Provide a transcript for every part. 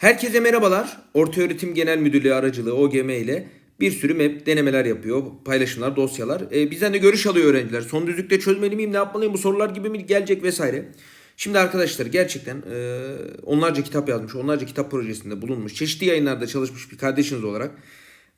Herkese merhabalar. Ortaöğretim Genel Müdürlüğü aracılığı OGM ile bir sürü map denemeler yapıyor. Paylaşımlar, dosyalar. Ee, bizden de görüş alıyor öğrenciler. Son düzlükte çözmeli miyim, ne yapmalıyım, bu sorular gibi mi gelecek vesaire. Şimdi arkadaşlar gerçekten e, onlarca kitap yazmış, onlarca kitap projesinde bulunmuş, çeşitli yayınlarda çalışmış bir kardeşiniz olarak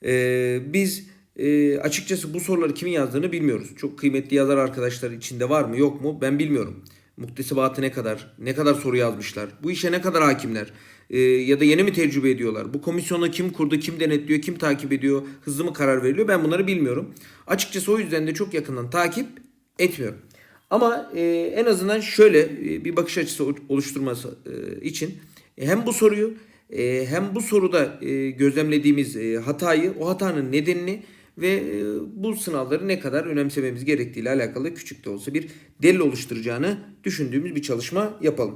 e, biz e, açıkçası bu soruları kimin yazdığını bilmiyoruz. Çok kıymetli yazar arkadaşlar içinde var mı yok mu ben bilmiyorum. Muktesibatı ne kadar, ne kadar soru yazmışlar, bu işe ne kadar hakimler? E, ya da yeni mi tecrübe ediyorlar, bu komisyonu kim kurdu, kim denetliyor, kim takip ediyor, hızlı mı karar veriliyor? Ben bunları bilmiyorum. Açıkçası o yüzden de çok yakından takip etmiyorum. Ama e, en azından şöyle e, bir bakış açısı oluşturması e, için e, hem bu soruyu e, hem bu soruda e, gözlemlediğimiz e, hatayı, o hatanın nedenini ve e, bu sınavları ne kadar önemsememiz gerektiğiyle alakalı küçük de olsa bir delil oluşturacağını düşündüğümüz bir çalışma yapalım.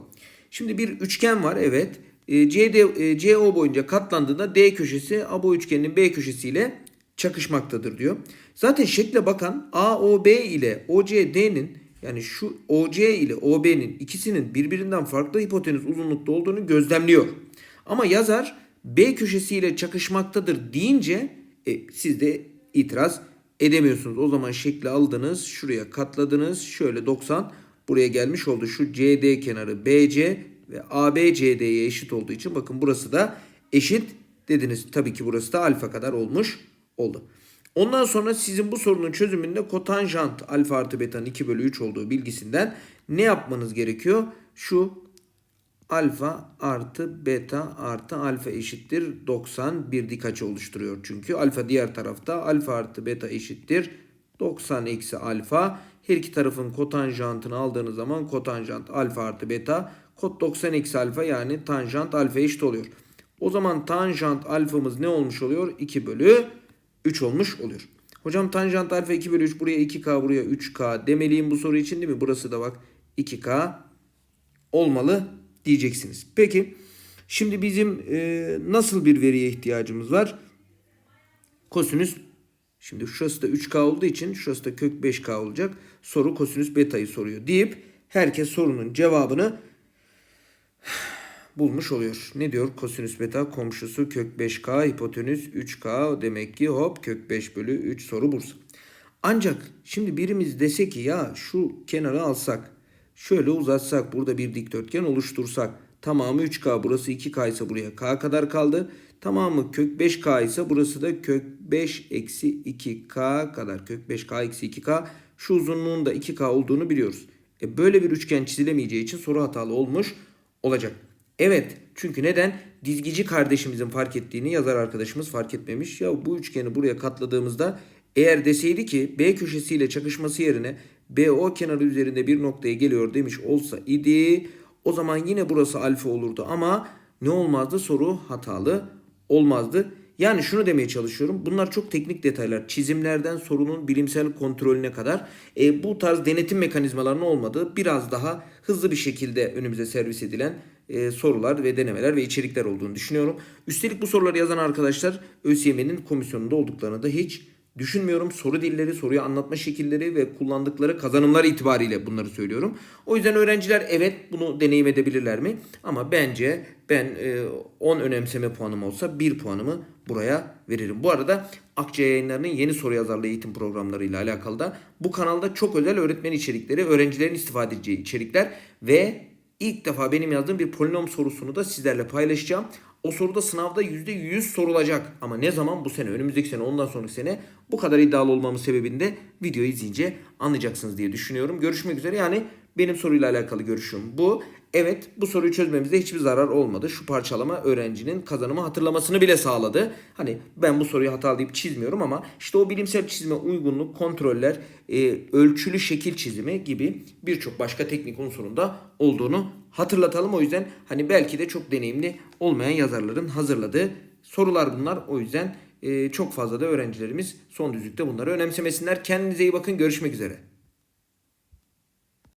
Şimdi bir üçgen var evet. E, CD, e, CO boyunca katlandığında D köşesi ABO üçgeninin B köşesiyle çakışmaktadır diyor. Zaten şekle bakan AOB ile OCD'nin yani şu OC ile OB'nin ikisinin birbirinden farklı hipotenüs uzunlukta olduğunu gözlemliyor. Ama yazar B köşesiyle çakışmaktadır deyince e, siz de itiraz edemiyorsunuz. O zaman şekli aldınız, şuraya katladınız. Şöyle 90 buraya gelmiş oldu. Şu CD kenarı BC ve AB CD'ye eşit olduğu için bakın burası da eşit dediniz. Tabii ki burası da alfa kadar olmuş oldu. Ondan sonra sizin bu sorunun çözümünde kotanjant alfa artı beta'nın 2 bölü 3 olduğu bilgisinden ne yapmanız gerekiyor? Şu alfa artı beta artı alfa eşittir 90 bir dik açı oluşturuyor. Çünkü alfa diğer tarafta alfa artı beta eşittir 90 eksi alfa. Her iki tarafın kotanjantını aldığınız zaman kotanjant alfa artı beta kot 90 eksi alfa yani tanjant alfa eşit oluyor. O zaman tanjant alfamız ne olmuş oluyor? 2 bölü 3 olmuş oluyor. Hocam tanjant alfa 2 bölü 3 buraya 2k buraya 3k demeliyim bu soru için değil mi? Burası da bak 2k olmalı diyeceksiniz. Peki şimdi bizim e, nasıl bir veriye ihtiyacımız var? Kosinüs şimdi şurası da 3k olduğu için şurası da kök 5k olacak. Soru kosinüs beta'yı soruyor deyip herkes sorunun cevabını bulmuş oluyor. Ne diyor? Kosinüs beta komşusu kök 5k hipotenüs 3k demek ki hop kök 5 bölü 3 soru Bursa. Ancak şimdi birimiz dese ki ya şu kenarı alsak şöyle uzatsak burada bir dikdörtgen oluştursak tamamı 3k burası 2k ise buraya k kadar kaldı. Tamamı kök 5k ise burası da kök 5 eksi 2k kadar kök 5k eksi 2k şu uzunluğun da 2k olduğunu biliyoruz. E böyle bir üçgen çizilemeyeceği için soru hatalı olmuş olacak. Evet çünkü neden? Dizgici kardeşimizin fark ettiğini yazar arkadaşımız fark etmemiş. Ya bu üçgeni buraya katladığımızda eğer deseydi ki B köşesiyle çakışması yerine BO kenarı üzerinde bir noktaya geliyor demiş olsa idi o zaman yine burası alfa olurdu ama ne olmazdı soru hatalı olmazdı. Yani şunu demeye çalışıyorum. Bunlar çok teknik detaylar. Çizimlerden sorunun bilimsel kontrolüne kadar e, bu tarz denetim mekanizmalarının olmadığı biraz daha hızlı bir şekilde önümüze servis edilen e, sorular ve denemeler ve içerikler olduğunu düşünüyorum. Üstelik bu soruları yazan arkadaşlar ÖSYM'nin komisyonunda olduklarını da hiç düşünmüyorum. Soru dilleri, soruyu anlatma şekilleri ve kullandıkları kazanımlar itibariyle bunları söylüyorum. O yüzden öğrenciler evet bunu deneyim edebilirler mi? Ama bence ben e, 10 önemseme puanım olsa 1 puanımı buraya veririm. Bu arada Akça yayınlarının yeni soru yazarlığı eğitim programlarıyla alakalı da bu kanalda çok özel öğretmen içerikleri, öğrencilerin istifade edeceği içerikler ve ilk defa benim yazdığım bir polinom sorusunu da sizlerle paylaşacağım. O soruda sınavda %100 sorulacak. Ama ne zaman? Bu sene, önümüzdeki sene, ondan sonraki sene bu kadar iddialı olmamın sebebini de videoyu izleyince anlayacaksınız diye düşünüyorum. Görüşmek üzere. Yani benim soruyla alakalı görüşüm bu. Evet bu soruyu çözmemizde hiçbir zarar olmadı. Şu parçalama öğrencinin kazanımı hatırlamasını bile sağladı. Hani ben bu soruyu hatalı deyip çizmiyorum ama işte o bilimsel çizime uygunluk, kontroller, e, ölçülü şekil çizimi gibi birçok başka teknik unsurunda olduğunu hatırlatalım. O yüzden hani belki de çok deneyimli olmayan yazarların hazırladığı sorular bunlar. O yüzden e, çok fazla da öğrencilerimiz son düzlükte bunları önemsemesinler. Kendinize iyi bakın. Görüşmek üzere.